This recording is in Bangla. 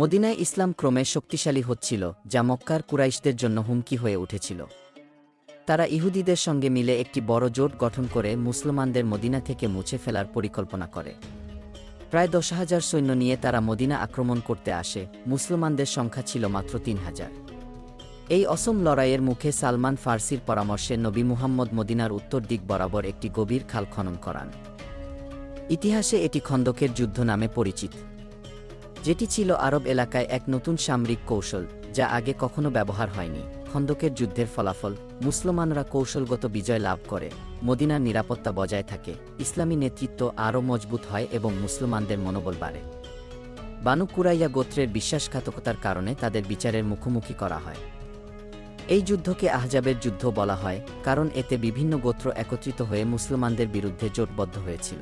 মদিনায় ইসলাম ক্রমে শক্তিশালী হচ্ছিল, যা মক্কার কুরাইশদের জন্য হুমকি হয়ে উঠেছিল। তারা ইহুদিদের সঙ্গে মিলে একটি বড় জোট গঠন করে মুসলমানদের মদিনা থেকে মুছে ফেলার পরিকল্পনা করে। প্রায় দশ হাজার সৈন্য নিয়ে তারা মদিনা আক্রমণ করতে আসে, মুসলমানদের সংখ্যা ছিল মাত্র তিন হাজার। এই অসম লড়াইয়ের মুখে সালমান ফার্সির পরামর্শে নবী মুহাম্মদ মদিনার উত্তর দিক বরাবর একটি গভীর খাল খনন করান। ইতিহাসে এটি খন্দকের যুদ্ধ নামে পরিচিত। যেটি ছিল আরব এলাকায় এক নতুন সামরিক কৌশল, যা আগে কখনো ব্যবহার হয়নি। খন্দকের যুদ্ধের ফলাফল, মুসলমানরা কৌশলগত বিজয় লাভ করে, মদিনার নিরাপত্তা বজায় থাকে, ইসলামী নেতৃত্ব আরও মজবুত হয় এবং মুসলমানদের মনোবল বাড়ে। বানু কুরাইয়া গোত্রের বিশ্বাসঘাতকতার কারণে তাদের বিচারের মুখোমুখি করা হয়। এই যুদ্ধকে আহজাবের যুদ্ধ বলা হয়, কারণ এতে বিভিন্ন গোত্র একত্রিত হয়ে মুসলমানদের বিরুদ্ধে জোটবদ্ধ হয়েছিল।